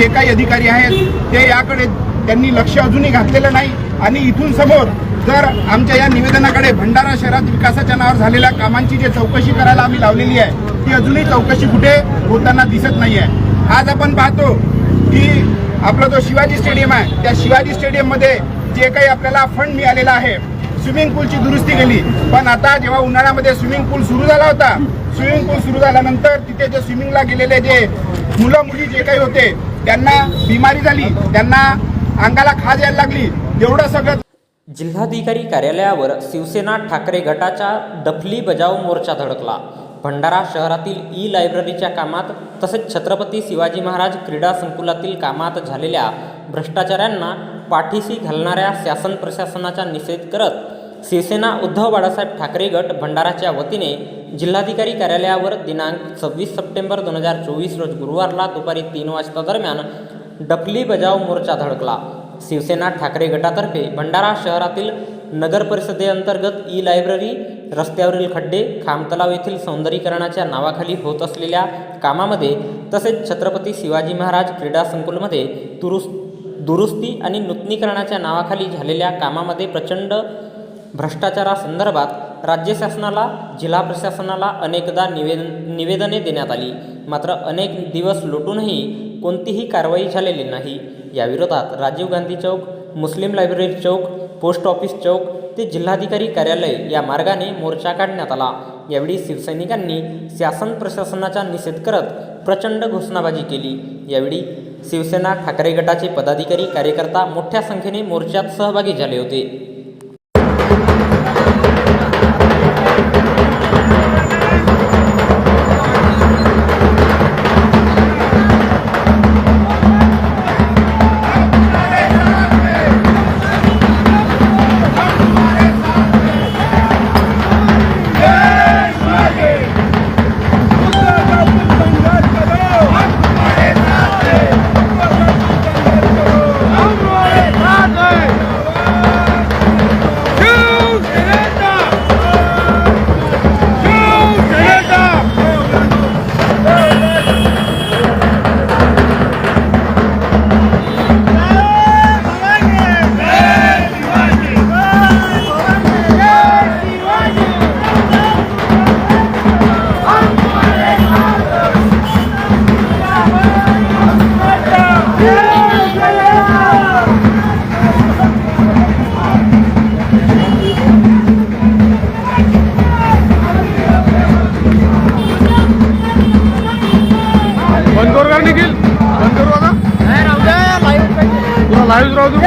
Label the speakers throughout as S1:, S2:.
S1: जे काही अधिकारी आहेत ते याकडे त्यांनी लक्ष अजूनही घातलेलं नाही. आणि इथून समोर जर आमच्या या निवेदनाकडे भंडारा शहरात विकासाच्या नावावर झालेल्या कामांची जी चौकशी करायला आम्ही लावलेली आहे ती अजूनही चौकशी कुठे होताना दिसत नाही आहे आज आपण पाहतो की आपला जो शिवाजी स्टेडियम आहे त्या शिवाजी स्टेडियममध्ये जे काही आपल्याला फंड मिळालेला आहे स्विमिंग पूलची दुरुस्ती केली. पण आता जेव्हा उन्हाळ्यामध्ये स्विमिंग पूल सुरू झाला होता स्विमिंग पूल सुरू झाल्यानंतर तिथे जे स्विमिंगला गेलेले जे मुलं मुली जे काही होते त्यांना बिमारी झाली त्यांना अंगाला खाज यायला लागली एवढं सगळं
S2: जिल्हाधिकारी कार्यालयावर शिवसेना ठाकरे गटाच्या डफली बजाव मोर्चा धडकला. भंडारा शहरातील ई लायब्ररीच्या कामात तसेच छत्रपती शिवाजी महाराज क्रीडा संकुलातील कामात झालेल्या भ्रष्टाचाऱ्यांना पाठीशी घालणाऱ्या शासन प्रशासनाचा निषेध करत शिवसेना उद्धव बाळासाहेब ठाकरे गट भंडाराच्या वतीने जिल्हाधिकारी कार्यालयावर दिनांक सव्वीस सप्टेंबर दोन हजार चोवीस रोज गुरुवारला दुपारी तीन वाजता दरम्यान डफली बजाव मोर्चा धडकला. शिवसेना ठाकरे गटातर्फे भंडारा शहरातील नगर परिषदेअंतर्गत ई लायब्ररी रस्त्यावरील खड्डे खामतलाव येथील सौंदर्यीकरणाच्या नावाखाली होत असलेल्या कामामध्ये तसेच छत्रपती शिवाजी महाराज क्रीडा संकुलमध्ये दुरुस् दुरुस्ती आणि नूतनीकरणाच्या नावाखाली झालेल्या कामामध्ये प्रचंड भ्रष्टाचारासंदर्भात राज्य शासनाला जिल्हा प्रशासनाला अनेकदा निवेदन निवेदने देण्यात आली. मात्र अनेक दिवस लोटूनही कोणतीही कारवाई झालेली नाही. याविरोधात राजीव गांधी चौक मुस्लिम लायब्ररी चौक पोस्ट ऑफिस चौक ते जिल्हाधिकारी कार्यालय या मार्गाने मोर्चा काढण्यात आला. यावेळी शिवसैनिकांनी शासन प्रशासनाचा निषेध करत प्रचंड घोषणाबाजी केली. यावेळी शिवसेना ठाकरे गटाचे पदाधिकारी कार्यकर्ता मोठ्या संख्येने मोर्चात सहभागी झाले होते.
S3: Hayır,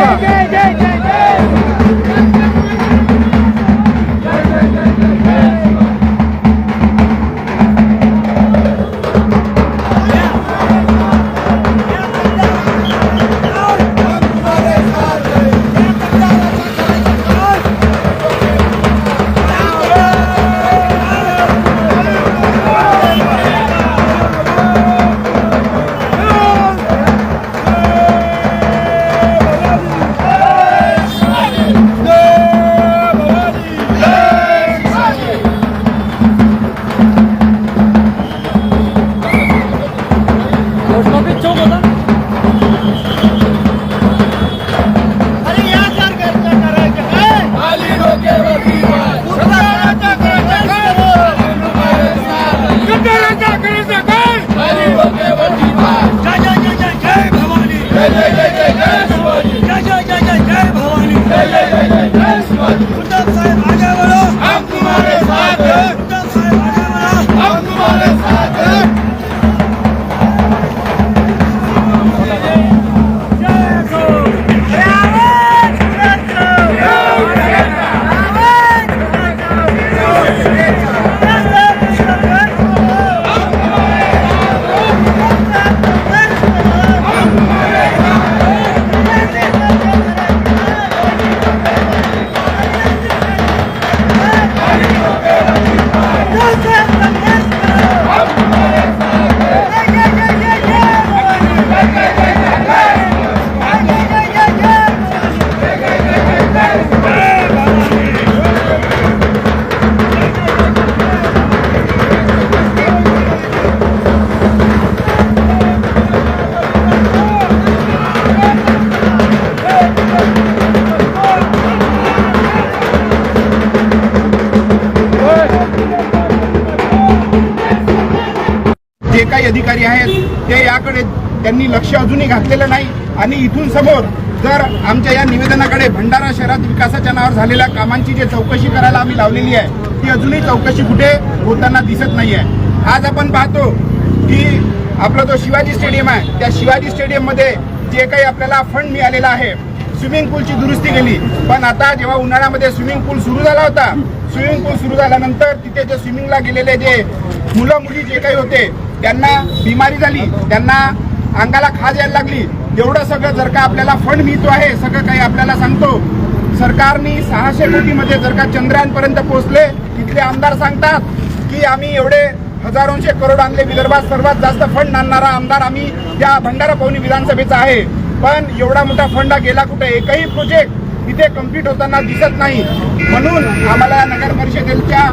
S1: काही अधिकारी आहेत ते याकडे त्यांनी लक्ष अजूनही घातलेलं नाही. आणि इथून समोर जर आमच्या या निवेदनाकडे भंडारा शहरात विकासाच्या नावावर झालेल्या कामांची जे चौकशी करायला आम्ही लावलेली आहे ती अजूनही चौकशी कुठे होताना दिसत नाही आहे आज आपण पाहतो की आपला जो शिवाजी स्टेडियम आहे त्या शिवाजी स्टेडियममध्ये जे काही आपल्याला फंड मिळालेला आहे स्विमिंग पूलची दुरुस्ती केली. पण आता जेव्हा उन्हाळ्यामध्ये स्विमिंग पूल सुरू झाला होता स्विमिंग पूल सुरू झाल्यानंतर तिथे जे स्विमिंगला गेलेले जे मुलं मुली जे काही होते त्यांना बिमारी झाली त्यांना अंगाला खाज यायला लागली. एवढं सगळं जर का आपल्याला फंड मिळतो आहे सगळं काही आपल्याला सांगतो. सरकारने सहाशे कोटीमध्ये जर का चंद्रयानपर्यंत पोहोचले तिथले आमदार सांगतात की आम्ही एवढे हजारोंशे करोड आणले विदर्भात सर्वात जास्त फंड आणणारा आमदार आम्ही त्या भंडारा पवनी विधानसभेचा आहे. पण एवढा मोठा फंड गेला कुठे? एकही प्रोजेक्ट इथे कंप्लीट होताना दिसत नाही. म्हणून आम्हाला नगर परिषदेच्या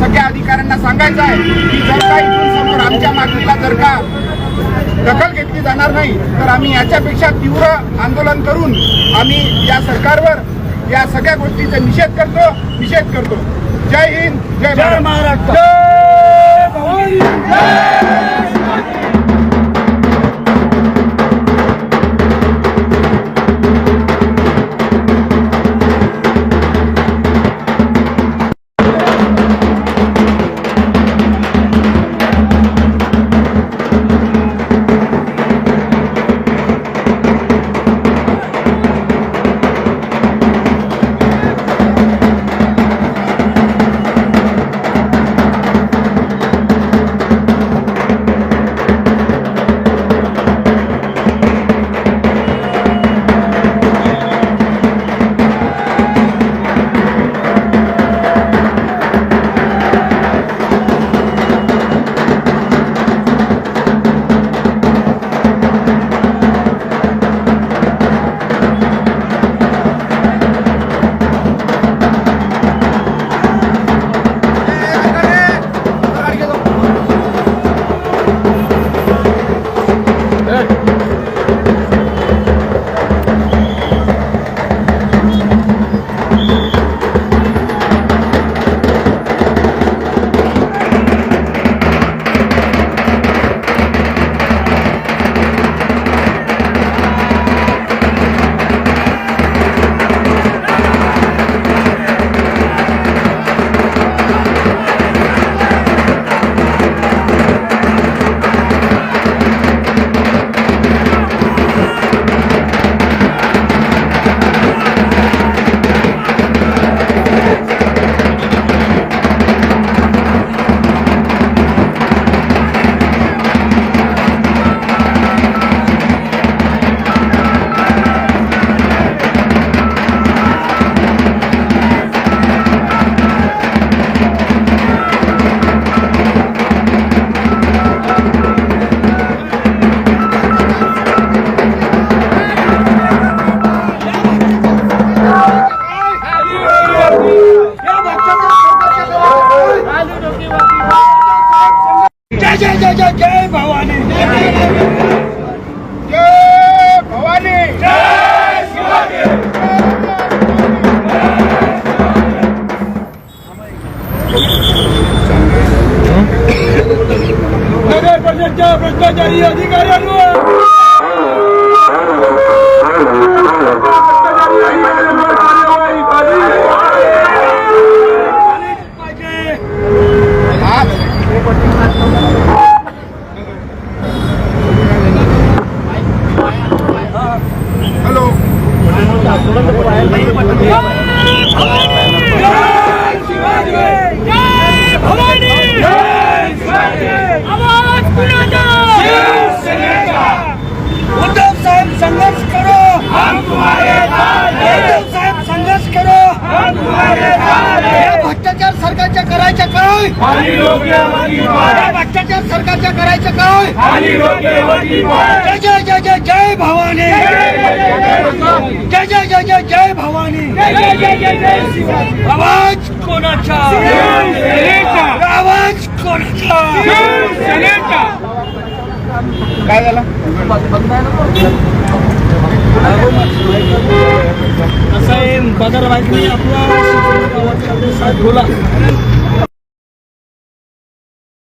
S1: सगळ्या अधिकाऱ्यांना सांगायचं आहे की जर का इथून समोर आमच्या मागणीला जर का दखल घेतली जाणार नाही तर आम्ही याच्यापेक्षा तीव्र आंदोलन करून आम्ही या सरकारवर या सगळ्या गोष्टीचा निषेध करतो निषेध करतो. जय हिंद जय महाराष्ट्र.
S4: परिषदच्या भ्रष्टाचारी अधिकाऱ्यांवर काय भ्रष्टाचार सरकारच्या करायच्या काय जय जय जय जय जय भवानी जय जय जय जय जय भवानी आवाज कोणाचा आवाज कोणाचा
S1: काय झालं
S4: असं आहे बदल माहीत नाही आपला बोला